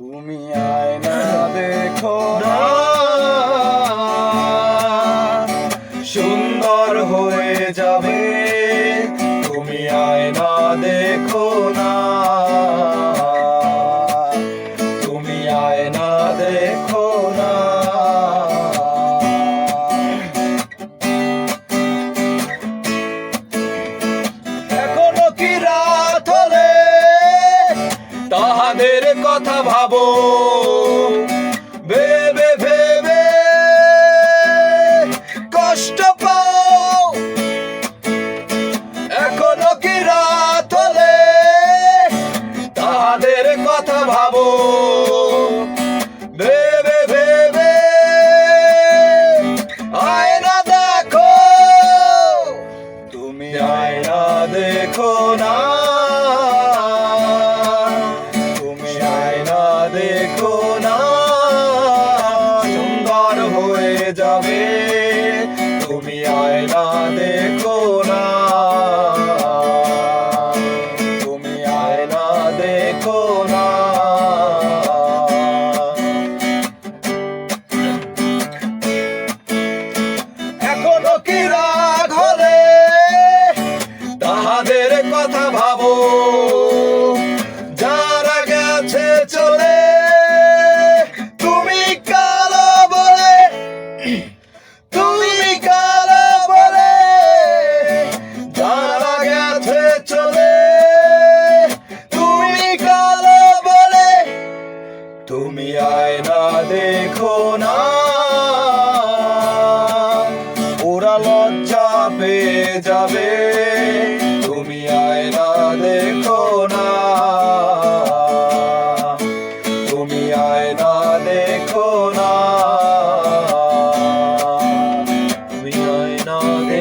তুমি আয়না দেখো না। কথা ভাবো। ভেবে ভেবে কষ্ট পাও। এখনও কি রাত হলে? তাহাদের কথা ভাবো। ভেবে ভেবে আয়না দেখো। তুমি আয়না দেখো না। তাহাদের কথা ভাবো। চলে, তুমি কালো বলে? চলে, তুমি কালো বলে? তুমি আয়না দেখো না। পেয়ে যাবে। তুমি আয়না দেখো না। তুমি আয়না দেখো না। তুমি আয়না দেখো